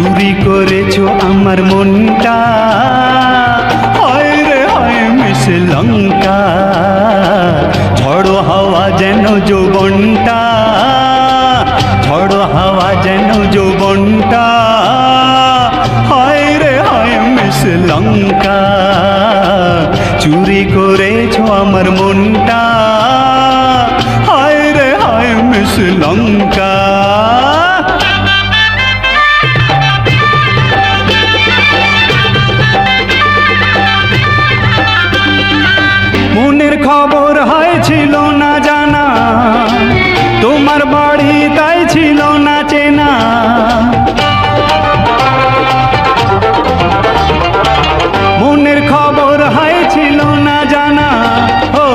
চুরি করেছ আমার মনটা। হয় রে হয় মিস লঙ্কা, ঝড়ো হাওয়া যেন যৌবনটা, ঝড়ো হাওয়া যেন যৌবনটা। হয় রে হয় মিস লঙ্কা, চুরি করেছ আমার মনটা। হায় রে হায় মিস লঙ্কা। হয়েছিল না জানা। ও,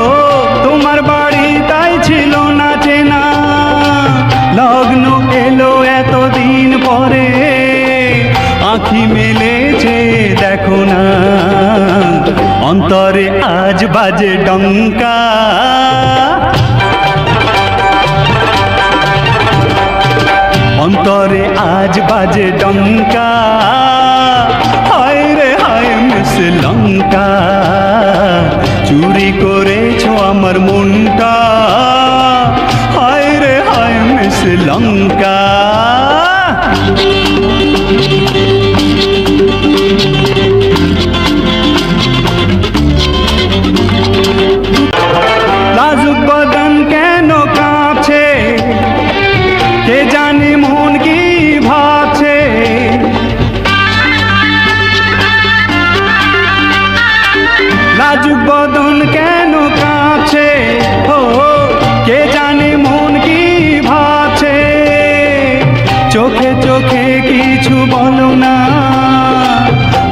তোমার বাড়ি তাই ছিল না চেনা। লগ্ন এলো এতদিন পরে। আঁখি মেলেছে, দেখো না। অন্তরে আজ বাজে ডঙ্কা। অন্তরে আজ বাজে ডঙ্কা। হায় রে হায় মিস লঙ্কা। করেছ আমার মনটা? হায় রে হায় মিস লঙ্কা। কিছু বলো না।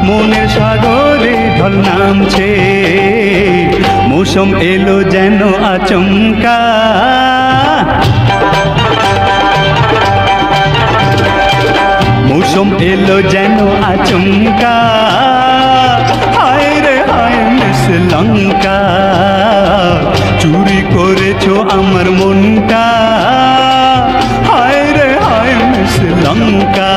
মনের সাগরে ঢল নামছে। মৌসুম এলো যেন আচমকা। মৌসুম এলো যেন আচমকা। হায় রে লঙ্কা। চুরি করেছ আমার মনটা। లంకా